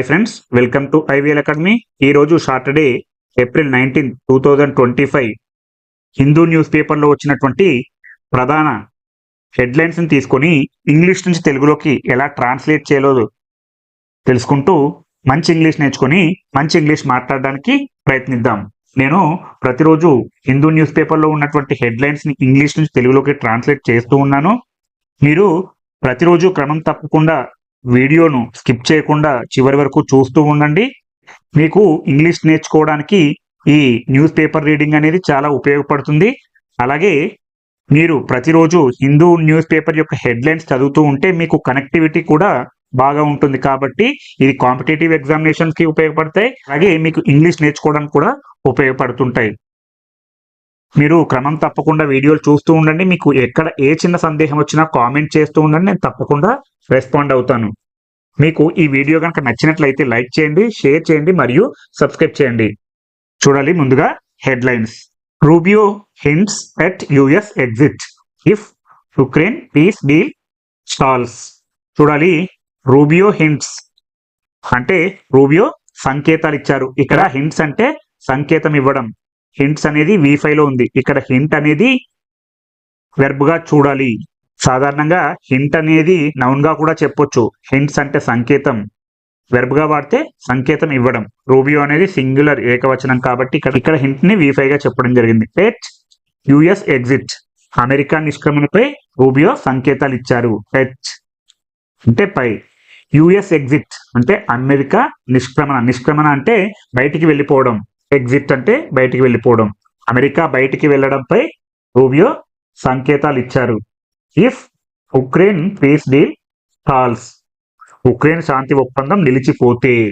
Hi friends welcome to IVL academy ఈ రోజు Saturday April nineteen two thousand twenty five Hindu news పేపర్లో వచ్చినటువంటి ప్రధాన హెడ్లైన్స్ని తీసుకొని ఇంగ్లీష్ నుంచి తెలుగులోకి ఎలా ట్రాన్స్లేట్ చేయలేదు తెలుసుకుంటూ మంచి ఇంగ్లీష్ నేర్చుకొని మంచి ఇంగ్లీష్ మాట్లాడడానికి ప్రయత్నిద్దాం. నేను ప్రతిరోజు హిందూ న్యూస్ పేపర్లో ఉన్నటువంటి హెడ్లైన్స్ని ఇంగ్లీష్ నుంచి తెలుగులోకి ట్రాన్స్లేట్ చేస్తూ ఉన్నాను. మీరు ప్రతిరోజు క్రమం తప్పకుండా వీడియోను స్కిప్ చేయకుండా చివరి వరకు చూస్తూ ఉండండి. మీకు ఇంగ్లీష్ నేర్చుకోవడానికి ఈ న్యూస్ పేపర్ రీడింగ్ అనేది చాలా ఉపయోగపడుతుంది. అలాగే మీరు ప్రతిరోజు హిందూ న్యూస్ పేపర్ యొక్క హెడ్లైన్స్ చదువుతూ ఉంటే మీకు కనెక్టివిటీ కూడా బాగా ఉంటుంది కాబట్టి ఇది కాంపిటేటివ్ ఎగ్జామినేషన్కి ఉపయోగపడతాయి. అలాగే మీకు ఇంగ్లీష్ నేర్చుకోవడానికి కూడా ఉపయోగపడుతుంటాయి. మీరు క్రమం తప్పకుండా వీడియోలు చూస్తూ ఉండండి. మీకు ఎక్కడ ఏ చిన్న సందేహం వచ్చినా కామెంట్ చేస్తూ ఉండండి. నేను తప్పకుండా రెస్పాండ్ అవుతాను. మీకు ఈ వీడియో కనుక నచ్చినట్లయితే లైక్ చేయండి షేర్ చేయండి మరియు సబ్స్క్రైబ్ చేయండి. చూడాలి ముందుగా headlines. Rubio hints at US exit if Ukraine peace deal stalls చూడాలి రూబియో హింట్స్ అంటే రూబియో సంకేతాలు ఇచ్చారు. ఇక్కడ హింట్స్ అంటే సంకేతం ఇవ్వడం. హింట్స్ అనేది వి లో ఉంది. ఇక్కడ హింట్ అనేది వెర్బ్గా చూడాలి. సాధారణంగా హింట్ అనేది నౌన్గా కూడా చెప్పొచ్చు. హింట్స్ అంటే సంకేతం. వెర్బ్గా వాడితే సంకేతం ఇవ్వడం. రూబియో అనేది సింగులర్ ఏకవచనం కాబట్టి ఇక్కడ ఇక్కడ హింట్ని గా చెప్పడం జరిగింది. ఎట్ యుఎస్ ఎగ్జిట్ అమెరికా నిష్క్రమణపై రూబియో సంకేతాలు ఇచ్చారు. హెచ్ అంటే పై. యుఎస్ ఎగ్జిట్ అంటే అమెరికా నిష్క్రమణ. నిష్క్రమణ అంటే బయటికి వెళ్ళిపోవడం. ఎగ్జిట్ అంటే బయటికి వెళ్ళిపోవడం. అమెరికా బయటికి వెళ్ళడంపై రూబియో సంకేతాలు ఇచ్చారు. If Ukraine peace deal falls. Ukraine శాంతి ఒప్పందం నిలిచిపోతే.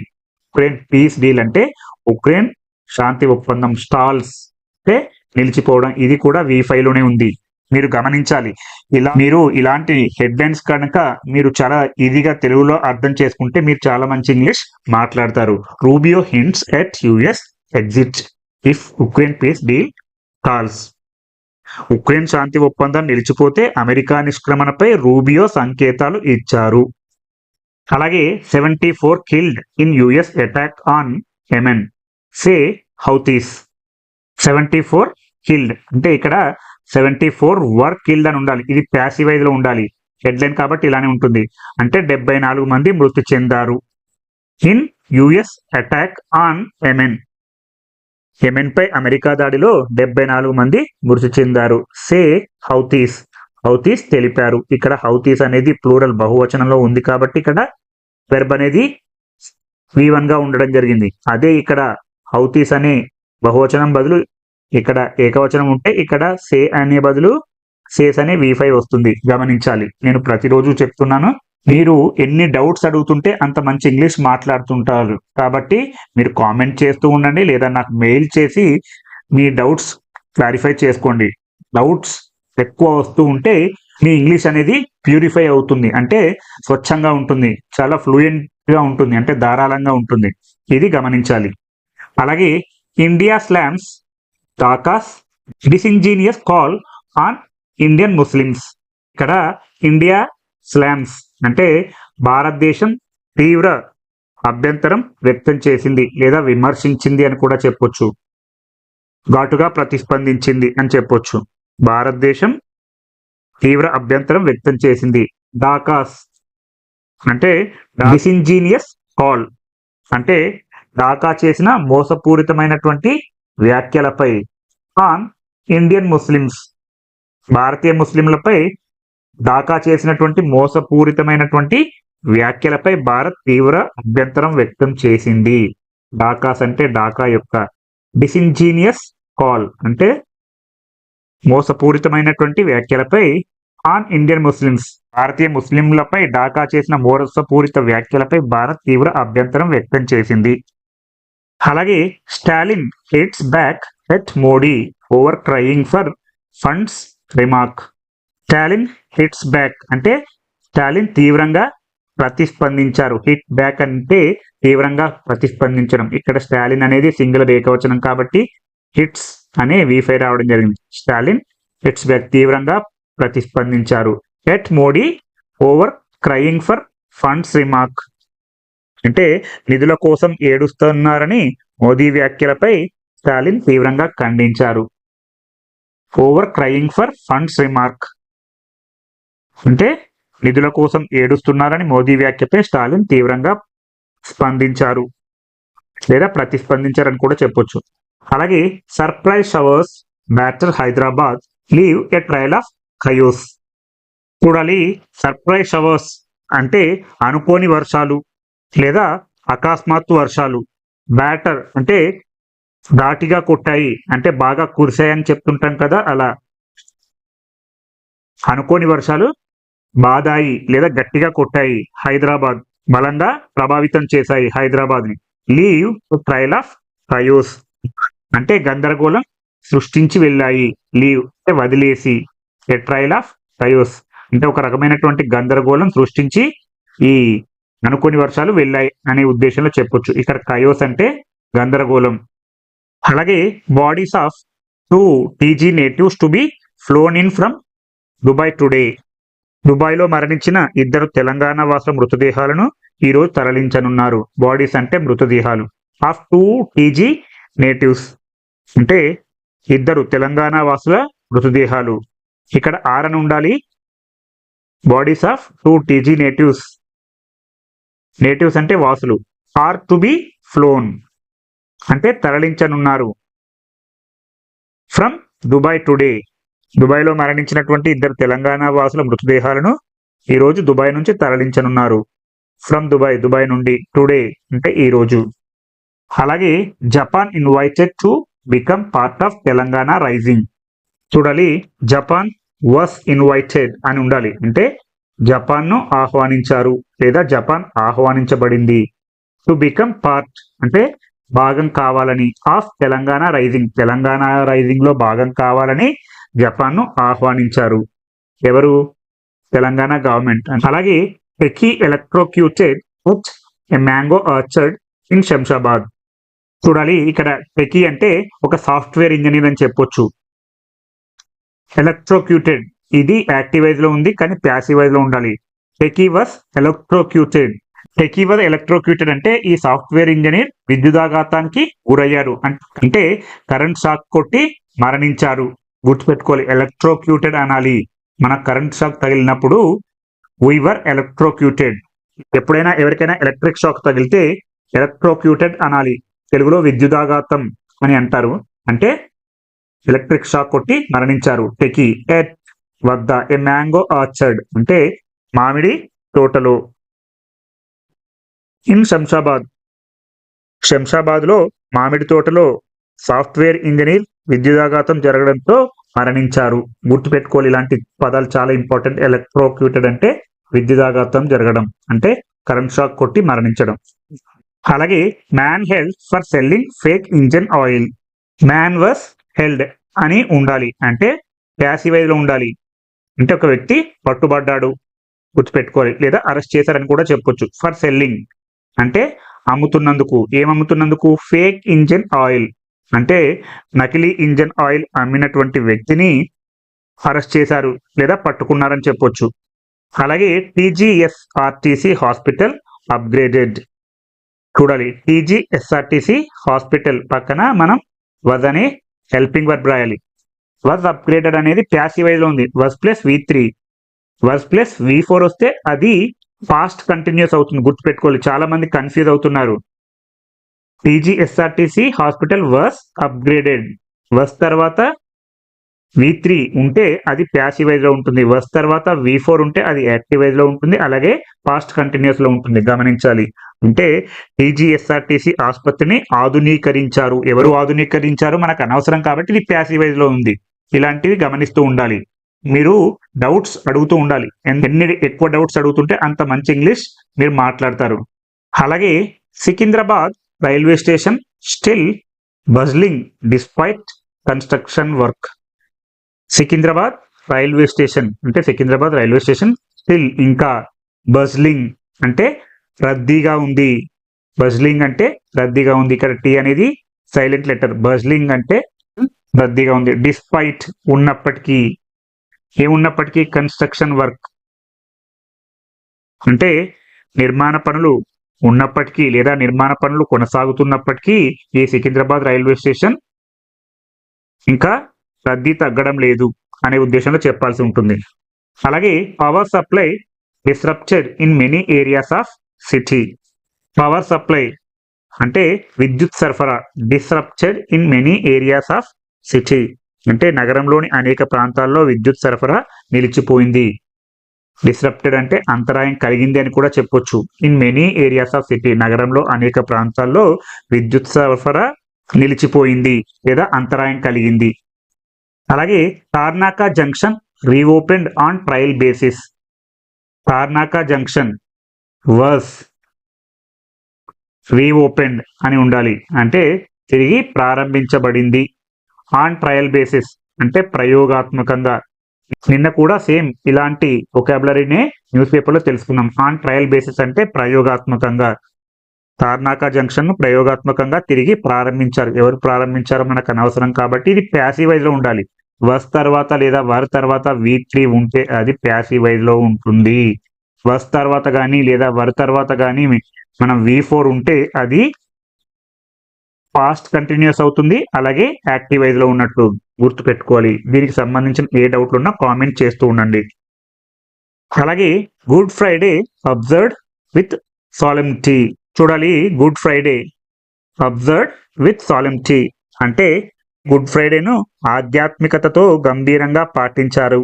ఉక్రెయిన్ పీస్ డీల్ అంటే ఉక్రెయిన్ శాంతి ఒప్పందం స్టాల్స్ అంటే నిలిచిపోవడం. ఇది కూడా వి లోనే ఉంది. మీరు గమనించాలి. ఇలా మీరు ఇలాంటి హెడ్లైన్స్ కనుక మీరు చాలా ఈజీగా తెలుగులో అర్థం చేసుకుంటే మీరు చాలా మంచి ఇంగ్లీష్ మాట్లాడతారు. Rubio hints at US exit if Ukraine peace deal stalls Ukraine శాంతి ఒప్పందం నిలిచిపోతే అమెరికా నిష్క్రమణపై రూబియో సంకేతాలు ఇచ్చారు. అలాగే seventy four killed in US attack on Yemen say Houthis seventy four killed అంటే ఇక్కడ సెవెంటీ ఫోర్ వర్ కిల్డ్ అని ఉండాలి. ఇది ప్యాసివైజ్లో ఉండాలి. హెడ్లైన్ కాబట్టి ఇలానే ఉంటుంది. అంటే డెబ్బై నాలుగు మంది మృతి చెందారు. In US attack on Yemen యెమెన్పై America దాడిలో డెబ్బై నాలుగు మంది మృతి చెందారు. సే హౌతీస్. హౌతీస్ తెలిపారు. ఇక్కడ హౌతీస్ అనేది ప్లూరల్ బహువచనంలో ఉంది కాబట్టి ఇక్కడ వెర్బ్ అనేది వి గా ఉండడం జరిగింది. అదే ఇక్కడ హౌతీస్ అనే బహువచనం బదులు ఇక్కడ ఏకవచనం ఉంటే ఇక్కడ సే అనే బదులు సేస్ అనే వి వస్తుంది. గమనించాలి. నేను ప్రతిరోజు చెప్తున్నాను. మీరు ఎన్ని డౌట్స్ అడుగుతుంటే అంత మంచి ఇంగ్లీష్ మాట్లాడుతుంటారు. కాబట్టి మీరు కామెంట్ చేస్తూ ఉండండి లేదా నాకు మెయిల్ చేసి మీ డౌట్స్ క్లారిఫై చేసుకోండి. డౌట్స్ ఎక్కువ వస్తూ ఉంటే మీ ఇంగ్లీష్ అనేది ప్యూరిఫై అవుతుంది. అంటే స్వచ్ఛంగా ఉంటుంది. చాలా ఫ్లూయెంట్గా ఉంటుంది. అంటే ధారాళంగా ఉంటుంది. ఇది గమనించాలి. అలాగే India slams Dhaka's disingenuous call on Indian Muslims ఇక్కడ ఇండియా స్లామ్స్ అంటే భారతదేశం తీవ్ర అభ్యంతరం వ్యక్తం చేసింది లేదా విమర్శించింది అని కూడా చెప్పొచ్చు. ఘాటుగా ప్రతిస్పందించింది అని చెప్పొచ్చు. భారతదేశం తీవ్ర అభ్యంతరం వ్యక్తం చేసింది. డాకాస్ అంటే డిసింజీనియస్ కాల్ అంటే డాకా చేసిన మోసపూరితమైనటువంటి వ్యాఖ్యలపై. ఆన్ ఇండియన్ ముస్లిమ్స్ భారతీయ ముస్లింలపై దాకా చేసినటువంటి మోసపూరితమైనటువంటి వ్యాఖ్యలపై భారత్ తీవ్ర అభ్యంతరం వ్యక్తం చేసింది. డాకాస్ అంటే డాకా యొక్క డిసింజీనియస్ కాల్ అంటే మోసపూరితమైనటువంటి వ్యాఖ్యలపై ఆన్ ఇండియన్ ముస్లిమ్స్ భారతీయ ముస్లింలపై ఢాకా చేసిన మోసపూరిత వ్యాఖ్యలపై భారత్ తీవ్ర అభ్యంతరం వ్యక్తం చేసింది. అలాగే Stalin hits back at Modi over crying for funds remark. Stalin hits back అంటే స్టాలిన్ తీవ్రంగా ప్రతిస్పందించారు. హిట్ బ్యాక్ అంటే తీవ్రంగా ప్రతిస్పందించడం. ఇక్కడ స్టాలిన్ అనేది సింగిల్ ఏకవచనం కాబట్టి హిట్స్ అనే వీఫై రావడం జరిగింది. స్టాలిన్ హిట్స్ బ్యాక్ తీవ్రంగా ప్రతిస్పందించారు. At Modi over crying for funds remark అంటే నిధుల కోసం ఏడుస్తున్నారని మోదీ వ్యాఖ్యలపై స్టాలిన్ తీవ్రంగా ఖండించారు. Over crying for funds remark అంటే నిధుల కోసం ఏడుస్తున్నారని మోదీ వ్యాఖ్యపై స్టాలిన్ తీవ్రంగా స్పందించారు. లేదా ప్రతిస్పందించారని కూడా చెప్పొచ్చు. అలాగే surprise showers matter Hyderabad leave a trail of chaos చూడాలి సర్ప్రైజ్ షవర్స్ అంటే అనుకోని వర్షాలు లేదా అకస్మాత్తు వర్షాలు. బ్యాటర్ అంటే ధాటిగా కొట్టాయి అంటే బాగా కురిశాయని చెప్తుంటాం కదా అలా. అనుకోని వర్షాలు బాదాయి లేదా గట్టిగా కొట్టాయి హైదరాబాద్. బలంగా ప్రభావితం చేశాయి హైదరాబాద్ని లీవ్ ట్రయల్ ఆఫ్ ట్రయోస్ అంటే గందరగోళం సృష్టించి వెళ్ళాయి. లీవ్ అంటే వదిలేసి. ఏ ట్రయల్ ఆఫ్ ట్రయోస్ అంటే ఒక రకమైనటువంటి గందరగోళం సృష్టించి ఈ అనుకోని వర్షాలు వెళ్ళాయి అనే ఉద్దేశంలో చెప్పొచ్చు. ఇక్కడ కయోస్ అంటే గందరగోళం. అలాగే bodies of two TG natives to be flown in from Dubai today. దుబాయ్లో మరణించిన ఇద్దరు తెలంగాణ వాసుల మృతదేహాలను ఈరోజు తరలించనున్నారు. బాడీస్ అంటే మృతదేహాలు. ఆఫ్ టూ టీజీ నేటివ్స్ అంటే ఇద్దరు తెలంగాణ వాసుల మృతదేహాలు. ఇక్కడ ఆరని ఉండాలి. Bodies of two TG natives. Natives అంటే వాసులు. ఆర్ టు బి ఫ్లోన్ అంటే తరలించనున్నారు. From Dubai today. దుబాయ్లో మరణించినటువంటి ఇద్దరు తెలంగాణ వాసుల మృతదేహాలను ఈ రోజు దుబాయ్ నుంచి తరలించనున్నారు. ఫ్రమ్ దుబాయ్ దుబాయ్ నుండి టుడే అంటే ఈ రోజు. అలాగే Japan invited to become part of Telangana rising. చూడాలి జపాన్ వాస్ ఇన్వైటెడ్ అని ఉండాలి. అంటే జపాన్ను ఆహ్వానించారు లేదా జపాన్ ఆహ్వానించబడింది. టు బికమ్ పార్ట్ అంటే భాగం కావాలని ఆఫ్ తెలంగాణ రైజింగ్ తెలంగాణ రైజింగ్లో భాగం కావాలని జపాన్ను ఆహ్వానించారు. ఎవరు? తెలంగాణ గవర్నమెంట్. అలాగే techie electrocuted a mango orchard in Shamshabad. చూడాలి ఇక్కడ టెకీ అంటే ఒక సాఫ్ట్వేర్ ఇంజనీర్ అని చెప్పొచ్చు. ఎలక్ట్రోక్యూటెడ్. ఇది యాక్టివైజ్లో ఉంది కానీ ప్యాసివైజ్లో ఉండాలి. Techie was electrocuted. Techie was electrocuted అంటే ఈ సాఫ్ట్వేర్ ఇంజనీర్ విద్యుదాఘాతానికి గురయ్యారు. అంటే కరెంట్ షాక్ కొట్టి మరణించారు. గుర్తుపెట్టుకోవాలి. ఎలక్ట్రోక్యూటెడ్ అనాలి. మన కరెంట్ షాక్ తగిలినప్పుడు వీవర్ ఎలక్ట్రోక్యూటెడ్ ఎప్పుడైనా ఎవరికైనా ఎలక్ట్రిక్ షాక్ తగిలితే ఎలక్ట్రోక్యూటెడ్ అనాలి. తెలుగులో విద్యుదాఘాతం అని అంటారు. అంటే ఎలక్ట్రిక్ షాక్ కొట్టి మరణించారు. టెకి ఎట్ e, వద్ద ఏ మ్యాంగో ఆర్చర్డ్ అంటే మామిడి తోటలో. ఇన్ శంషాబాద్ శంషాబాద్లో మామిడి తోటలో సాఫ్ట్వేర్ ఇంజనీర్ విద్యుదాఘాతం జరగడంతో మరణించారు. గుర్తుపెట్టుకోవాలి ఇలాంటి పదాలు చాలా ఇంపార్టెంట్ ఎలక్ట్రోక్యూటెడ్ అంటే విద్యుదాఘాతం జరగడం అంటే కరెంట్ షాక్ కొట్టి మరణించడం. అలాగే man held for selling fake engine oil man was held అని ఉండాలి అంటే ప్యాసివైజ్లో ఉండాలి. అంటే ఒక వ్యక్తి పట్టుబడ్డాడు గుర్తుపెట్టుకోవాలి లేదా అరెస్ట్ చేశారని కూడా చెప్పొచ్చు. ఫర్ సెల్లింగ్ అంటే అమ్ముతున్నందుకు. ఏం అమ్ముతున్నందుకు ఫేక్ ఇంజన్ ఆయిల్ అంటే నకిలీ ఇంజన్ ఆయిల్ అమ్మినటువంటి వ్యక్తిని అరెస్ట్ చేశారు లేదా పట్టుకున్నారని చెప్పొచ్చు. అలాగే టీజీఎస్ఆర్టీసీ హాస్పిటల్ అప్గ్రేడెడ్. చూడాలి టీజీఎస్ఆర్టీసీ హాస్పిటల్ పక్కన మనం వజ్ అనే హెల్పింగ్ వర్బ్ రాయాలి. వజ్ అప్గ్రేడెడ్ అనేది ప్యాసివైజ్లో ఉంది. Was plus V three. Was plus V four వస్తే అది ఫాస్ట్ కంటిన్యూస్ అవుతుంది. గుర్తుపెట్టుకోవాలి చాలా మంది కన్ఫ్యూజ్ అవుతున్నారు. TGSRTC hospital was upgraded. Was తర్వాత వి త్రీ ఉంటే అది ప్యాసివైజ్లో ఉంటుంది. వర్స్ తర్వాత వి ఫోర్ ఉంటే అది యాక్టివైజ్లో ఉంటుంది. అలాగే పాస్ట్ కంటిన్యూస్లో ఉంటుంది. గమనించాలి. అంటే టీజీఎస్ఆర్టీసీ ఆసుపత్రిని ఆధునీకరించారు. ఎవరు ఆధునీకరించారు మనకు అనవసరం కాబట్టి ఇది ప్యాసివైజ్లో ఉంది. ఇలాంటివి గమనిస్తూ ఉండాలి. మీరు డౌట్స్ అడుగుతూ ఉండాలి. ఎన్ని ఎక్కువ డౌట్స్ అడుగుతుంటే అంత మంచి ఇంగ్లీష్ మీరు మాట్లాడతారు. అలాగే Secunderabad railway station still bustling despite construction work Secunderabad railway station అంటే సికింద్రాబాద్ రైల్వే స్టేషన్ స్టిల్ ఇంకా బజ్లింగ్ అంటే రద్దీగా ఉంది. బజ్లింగ్ అంటే రద్దీగా ఉంది. ఇక్కడ టీ అనేది సైలెంట్ లెటర్ బజ్లింగ్ అంటే రద్దీగా ఉంది. డిస్పైట్ ఉన్నప్పటికీ ఏమున్నప్పటికీ కన్స్ట్రక్షన్ వర్క్ అంటే నిర్మాణ పనులు ఉన్నప్పటికీ లేదా నిర్మాణ పనులు కొనసాగుతున్నప్పటికీ ఈ సికింద్రాబాద్ రైల్వే స్టేషన్ ఇంకా రద్దీ తగ్గడం లేదు అనే ఉద్దేశంలో చెప్పాల్సి ఉంటుంది. అలాగే power supply disruption in many areas of city power supply అంటే విద్యుత్ సరఫరా disruption in many areas of city అంటే నగరంలోని అనేక ప్రాంతాల్లో విద్యుత్ సరఫరా నిలిచిపోయింది. డిస్రప్టెడ్ అంటే అంతరాయం కలిగింది అని కూడా చెప్పొచ్చు. In many areas of city నగరంలో అనేక ప్రాంతాల్లో విద్యుత్ సరఫరా నిలిచిపోయింది లేదా అంతరాయం కలిగింది. అలాగే Tarnaka junction reopened on trial basis Tarnaka junction was reopened అని ఉండాలి. అంటే తిరిగి ప్రారంభించబడింది. ఆన్ ట్రయల్ బేసిస్ అంటే ప్రయోగాత్మకంగా నిన్న కూడా సేమ్ ఇలాంటి ఒకాబులరీనే న్యూస్ పేపర్లో తెలుసుకున్నాం. ఆన్ ట్రయల్ బేసిస్ అంటే ప్రయోగాత్మకంగా తార్నాకా జంక్షన్ను ప్రయోగాత్మకంగా తిరిగి ప్రారంభించారు. ఎవరు ప్రారంభించారో మనకు అనవసరం కాబట్టి ఇది ప్యాసివైజ్లో ఉండాలి. వస్ తర్వాత లేదా వర్ తర్వాత వీ త్రీ ఉంటే అది ప్యాసివైజ్లో ఉంటుంది. వస్ తర్వాత కానీ లేదా వర్ తర్వాత కానీ మనం వి ఫోర్ ఉంటే అది పాస్ట్ కంటిన్యూస్ అవుతుంది. అలాగే యాక్టివైజ్లో ఉన్నట్లు గుర్తు పెట్టుకోవాలి. దీనికి సంబంధించిన ఏ డౌట్లు ఉన్నా కామెంట్ చేస్తూ ఉండండి. అలాగే Good Friday observe with solemnity చూడాలి Good Friday observe with solemnity అంటే గుడ్ ఫ్రైడేను ఆధ్యాత్మికతతో గంభీరంగా పాటించారు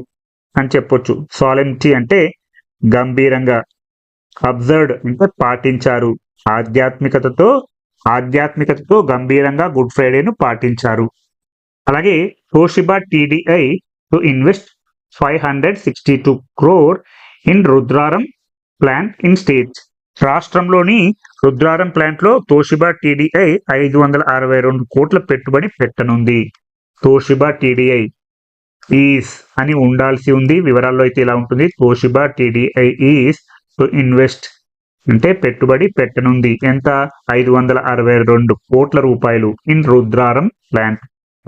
అని చెప్పొచ్చు. సాలెమ్టీ అంటే గంభీరంగా అబ్జర్వ్డ్ అంటే పాటించారు. ఆధ్యాత్మికతతో ఆధ్యాత్మికతతో గంభీరంగా గుడ్ ఫ్రైడేను పాటించారు. అలాగే Toshiba TDI to invest five hundred sixty two crore in Rudraram plant in states రాష్ట్రంలోని రుద్రారం ప్లాంట్లో తోషిబా టీడీఐ ఐదు వందల అరవై రెండు కోట్ల పెట్టుబడి పెట్టనుంది. తోషిబా టీడీఐ ఈస్ అని ఉండాల్సి ఉంది. వివరాల్లో అయితే ఇలా ఉంటుంది. Toshiba TDI is to invest అంటే పెట్టుబడి పెట్టనుంది. ఎంత? ఐదు వందల అరవై రెండు కోట్ల రూపాయలు ఇన్ రుద్రారం ప్లాంట్.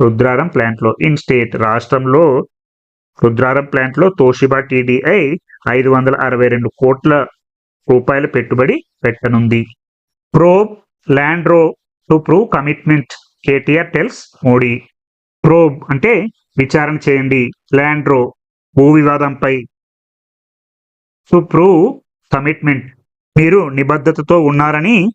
రుద్రారం ప్లాంట్లో. ఇన్ స్టేట్ రాష్ట్రంలో రుద్రారం ప్లాంట్లో తోషిబా టీడీఐ ఐదు వందల అరవై రెండు కోట్ల రూపాయల పెట్టుబడి పెట్టనుంది. Probe land row to prove commitment KTR tells Modi. Probe అంటే విచారణ చేయండి. ల్యాండ్రో భూ వివాదంపై టు ప్రూవ్ కమిట్మెంట్ మీరు నిబద్ధతతో ఉన్నారని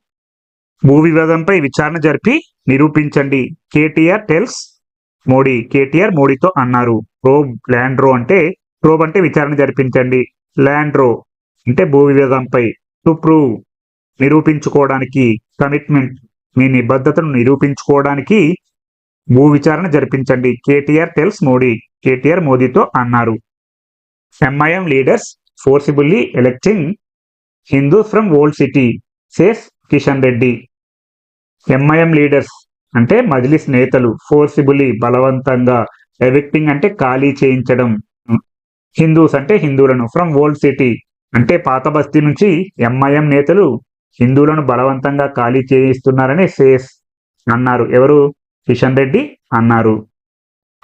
భూ వివాదంపై విచారణ జరిపి నిరూపించండి. కేటీఆర్ టెల్స్ మోడీ. కేటీఆర్ మోడీతో అన్నారు. ప్రోబ్ ల్యాండ్ రో అంటే ప్రోబ్ అంటే విచారణ జరిపించండి. ల్యాండ్ రో అంటే భూ వివాదంపై టు ప్రూవ్ నిరూపించుకోవడానికి కమిట్మెంట్ మీ నిబద్ధతను నిరూపించుకోవడానికి భూ విచారణ జరిపించండి. కేటీఆర్ టెల్స్ మోడీ. కేటీఆర్ మోదీతో అన్నారు. MIM leaders forcibly evicting Hindus from old city. Says Kishan Reddy. MIM leaders అంటే మజ్లిస్ నేతలు ఫోర్సిబుల్లీ బలవంతంగా ఎవిక్టింగ్ అంటే ఖాళీ చేయించడం. హిందూస్ అంటే హిందువులను ఫ్రమ్ ఓల్డ్ సిటీ. అంటే పాత బస్తీ నుంచి ఎంఐఎం నేతలు హిందువులను బలవంతంగా ఖాళీ చేయిస్తున్నారని సేస్ అన్నారు. ఎవరు? కిషన్ రెడ్డి అన్నారు.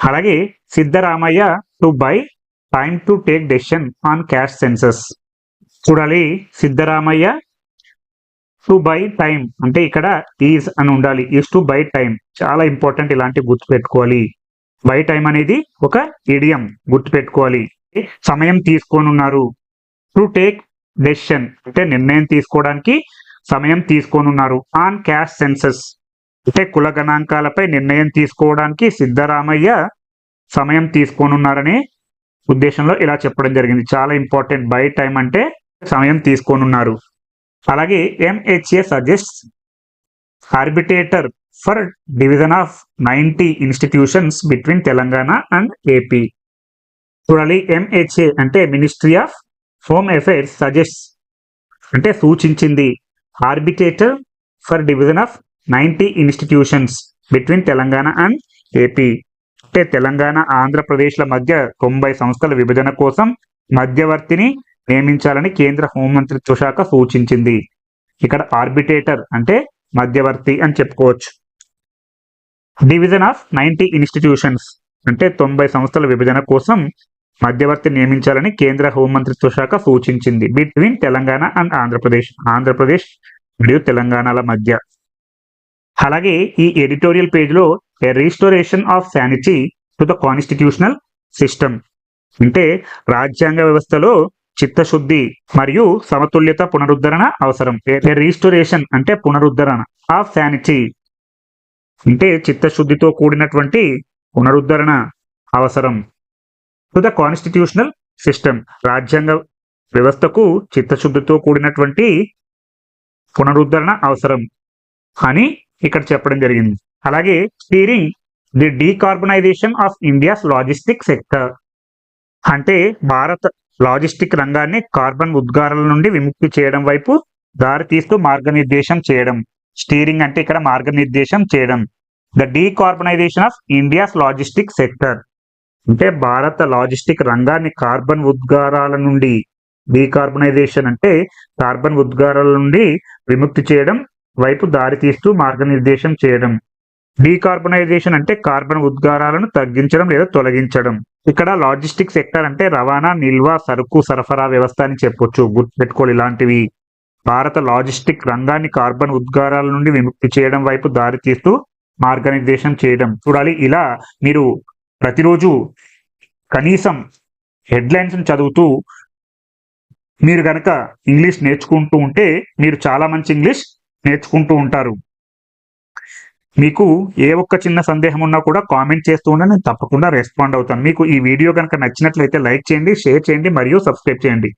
అలాగే Siddaramaiah to buy time to take decision on caste census. చూడాలి. సిద్ధరామయ్య టు బై టైం అంటే ఇక్కడ ఈజ్ అని ఉండాలి. ఈజ్ టు బై టైం చాలా ఇంపార్టెంట్ ఇలాంటి గుర్తు పెట్టుకోవాలి బై టైం అనేది ఒక ఇడియం గుర్తు పెట్టుకోవాలి సమయం తీసుకోనున్నారు. టు టేక్ డెసిషన్ అంటే నిర్ణయం తీసుకోవడానికి సమయం తీసుకోనున్నారు. ఆన్ క్యాష్ సెన్సెస్ అంటే కుల గణాంకాలపై నిర్ణయం తీసుకోవడానికి సిద్ధరామయ్య సమయం తీసుకోనున్నారనే ఉద్దేశంలో ఇలా చెప్పడం జరిగింది. చాలా ఇంపార్టెంట్ బై టైం అంటే సమయం తీసుకోనున్నారు. అలాగే MHA suggest arbitrator for division of ninety institutions between Telangana and AP చూడాలి ఎంహెచ్ఏ అంటే ministry of home affairs suggest అంటే సూచించింది. Arbitrator for division of ninety institutions between Telangana and AP అంటే తెలంగాణ ఆంధ్రప్రదేశ్ల మధ్య తొంభై సంస్థల విభజన కోసం మధ్యవర్తిని నియమించాలని కేంద్ర హోంమంత్రిత్వ శాఖ సూచించింది. ఇక్కడ ఆర్బిటేటర్ అంటే మధ్యవర్తి అని చెప్పుకోవచ్చు. డివిజన్ ఆఫ్ నైంటీ ఇన్స్టిట్యూషన్స్ అంటే తొంభై సంస్థల విభజన కోసం మధ్యవర్తి నియమించాలని కేంద్ర హోంమంత్రిత్వ శాఖ సూచించింది. Between Telangana and Andhra Pradesh. Andhra Pradesh మరియు తెలంగాణల మధ్య. అలాగే ఈ ఎడిటోరియల్ పేజ్లో a restoration of sanity to the constitutional system అంటే రాజ్యాంగ వ్యవస్థలో చిత్తశుద్ధి మరియు సమతుల్యత పునరుద్ధరణ అవసరం. రీస్టోరేషన్ అంటే పునరుద్ధరణ ఆఫ్ శానిటీ అంటే చిత్తశుద్ధితో కూడినటువంటి పునరుద్ధరణ అవసరం. టు ద కాన్స్టిట్యూషనల్ సిస్టమ్ రాజ్యాంగ వ్యవస్థకు చిత్తశుద్ధితో కూడినటువంటి పునరుద్ధరణ అవసరం అని ఇక్కడ చెప్పడం జరిగింది. అలాగే steering the decarbonisation of India's logistic sector అంటే భారత లాజిస్టిక్ రంగాన్ని కార్బన్ ఉద్గారాల నుండి విముక్తి చేయడం వైపు దారితీస్తూ మార్గనిర్దేశం చేయడం. స్టీరింగ్ అంటే ఇక్కడ మార్గనిర్దేశం చేయడం. The decarbonisation of India's logistic sector అంటే భారత లాజిస్టిక్ రంగాన్ని కార్బన్ ఉద్గారాల నుండి డీకార్బనైజేషన్ అంటే కార్బన్ ఉద్గారాల నుండి విముక్తి చేయడం వైపు దారితీస్తూ మార్గనిర్దేశం చేయడం. డీకార్బనైజేషన్ అంటే కార్బన్ ఉద్గారాలను తగ్గించడం లేదా తొలగించడం. ఇక్కడ లాజిస్టిక్ సెక్టర్ అంటే రవాణా నిల్వ సరుకు సరఫరా వ్యవస్థ అని చెప్పొచ్చు. గుర్తుపెట్టుకోవాలి ఇలాంటివి భారత లాజిస్టిక్ రంగాన్ని కార్బన్ ఉద్గారాల నుండి విముక్తి చేయడం వైపు దారి తీస్తూ మార్గనిర్దేశం చేయడం. చూడాలి ఇలా మీరు ప్రతిరోజు కనీసం హెడ్లైన్స్ చదువుతూ మీరు గనక ఇంగ్లీష్ నేర్చుకుంటూ ఉంటే మీరు చాలా మంచి ఇంగ్లీష్ నేర్చుకుంటూ ఉంటారు. మీకు ఏ ఒక్క చిన్న సందేహం ఉన్నా కూడా కామెంట్ చేస్తూ ఉంటే నేను తప్పకుండా రెస్పాండ్ అవుతాను. మీకు ఈ వీడియో కనుక నచ్చినట్లయితే లైక్ చేయండి షేర్ చేయండి మరియు సబ్స్క్రైబ్ చేయండి.